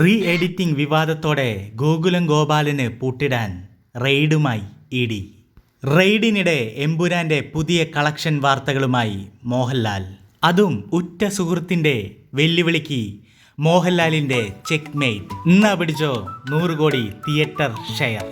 Re editing വിവാദത്തോടെ ഗോകുലം ഗോപാലന് പൂട്ടിടാൻ റെയ്ഡുമായി ഇ ഡി. റെയ്ഡിനിടെ എമ്പുരാന്റെ പുതിയ കളക്ഷൻ വാർത്തകളുമായി മോഹൻലാൽ. അതും ഉറ്റ സുഹൃത്തിന്റെ വെല്ലുവിളിക്ക് മോഹൻലാലിന്റെ ചെക്ക് മെയ്റ്റ് ഇന്നാ പിടിച്ചോ നൂറ് കോടി theatre share.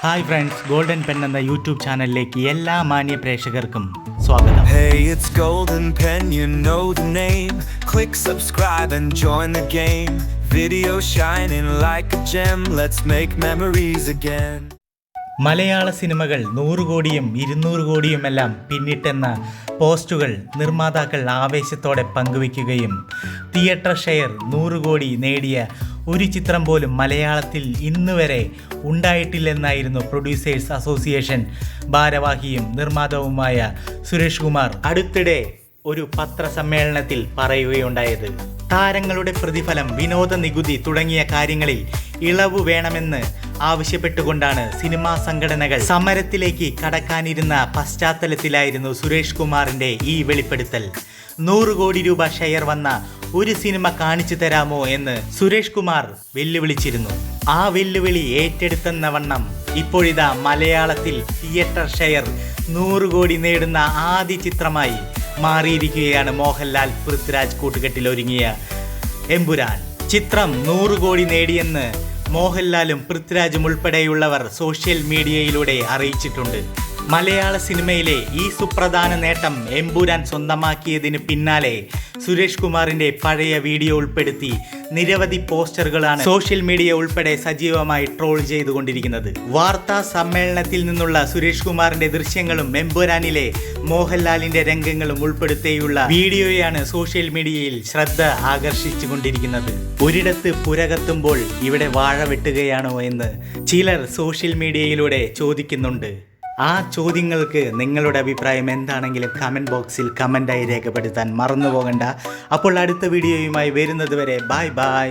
Hi friends golden pen എന്ന യൂട്യൂബ് ചാനലിലേക്ക് എല്ലാ മാന്യ പ്രേക്ഷകർക്കും സ്വാഗതം Hey, it's Golden Pen, you know the name. Click subscribe and join the game. Video shining like a gem, let's make memories again. മലയാള സിനിമകൾ നൂറ് കോടിയും ഇരുന്നൂറ് കോടിയുമെല്ലാം പിന്നിട്ടെന്ന പോസ്റ്റുകൾ നിർമ്മാതാക്കൾ ആവേശത്തോടെ പങ്കുവയ്ക്കുകയും തിയേറ്റർ ഷെയർ നൂറ് കോടി നേടിയ ഒരു ചിത്രം പോലും മലയാളത്തിൽ ഇന്ന് വരെ ഉണ്ടായിട്ടില്ലെന്നായിരുന്നു പ്രൊഡ്യൂസേഴ്സ് അസോസിയേഷൻ ഭാരവാഹിയും നിർമ്മാതാവുമായ സുരേഷ് കുമാർ. അടുത്തിടെ ഒരു പത്രസമ്മേളനത്തിൽ പറയുകയുണ്ടായത് താരങ്ങളുടെ പ്രതിഫലം വിനോദ നികുതി തുടങ്ങിയ കാര്യങ്ങളിൽ ഇളവ് വേണമെന്ന് ആവശ്യപ്പെട്ടുകൊണ്ടാണ് സിനിമാ സംഘടനകൾ സമരത്തിലേക്ക് കടക്കാനിരുന്ന പശ്ചാത്തലത്തിലായിരുന്നു സുരേഷ് കുമാറിന്റെ ഈ വെളിപ്പെടുത്തൽ. നൂറ് കോടി രൂപ ഷെയർ വന്ന ഒരു സിനിമ കാണിച്ചു തരാമോ എന്ന് സുരേഷ് കുമാർ വെല്ലുവിളിച്ചിരുന്നു. ആ വെല്ലുവിളി ഏറ്റെടുത്തെന്ന വണ്ണം ഇപ്പോഴിതാ മലയാളത്തിൽ തിയേറ്റർ ഷെയർ നൂറ് കോടി നേടുന്ന ആദ്യ ചിത്രമായി മാറിയിരിക്കുകയാണ് മോഹൻലാൽ പൃഥ്വിരാജ് കൂട്ടുകെട്ടിൽ ഒരുങ്ങിയ എമ്പുരാൻ. ചിത്രം നൂറ് കോടി നേടിയെന്ന് മോഹൻലാലും പൃഥ്വിരാജും ഉൾപ്പെടെയുള്ളവർ സോഷ്യൽ മീഡിയയിലൂടെ അറിയിച്ചിട്ടുണ്ട്. മലയാള സിനിമയിലെ ഈ സുപ്രധാന നേട്ടം എമ്പുരാൻ സ്വന്തമാക്കിയതിന് പിന്നാലെ സുരേഷ് കുമാറിന്റെ പഴയ വീഡിയോ ഉൾപ്പെടുത്തി നിരവധി പോസ്റ്ററുകളാണ് സോഷ്യൽ മീഡിയ ഉൾപ്പെടെ സജീവമായി ട്രോൾ ചെയ്തുകൊണ്ടിരിക്കുന്നത്. വാർത്താ സമ്മേളനത്തിൽ നിന്നുള്ള സുരേഷ് കുമാറിന്റെ ദൃശ്യങ്ങളും എമ്പുരാനിലെ മോഹൻലാലിന്റെ രംഗങ്ങളും ഉൾപ്പെടുത്തിയുള്ള വീഡിയോയാണ് സോഷ്യൽ മീഡിയയിൽ ശ്രദ്ധ ആകർഷിച്ചു കൊണ്ടിരിക്കുന്നത് ഒരിടത്ത് പുരകത്തുമ്പോൾ ഇവിടെ വാഴ വെട്ടുകയാണോ എന്ന് ചിലർ സോഷ്യൽ മീഡിയയിലൂടെ ചോദിക്കുന്നുണ്ട്. ആ ചോദ്യങ്ങൾക്ക് നിങ്ങളുടെ അഭിപ്രായം എന്താണെങ്കിലും കമന്റ് ബോക്സിൽ കമന്റായി രേഖപ്പെടുത്താൻ മറന്നു പോകണ്ട അപ്പോൾ അടുത്ത വീഡിയോയുമായി വരുന്നത് വരെ bye bye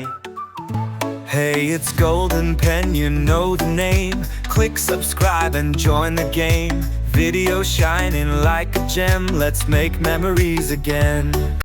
Hey, it's Golden Pen, you know the name. Click subscribe and join the game. Video shining like a gem, let's make memories again.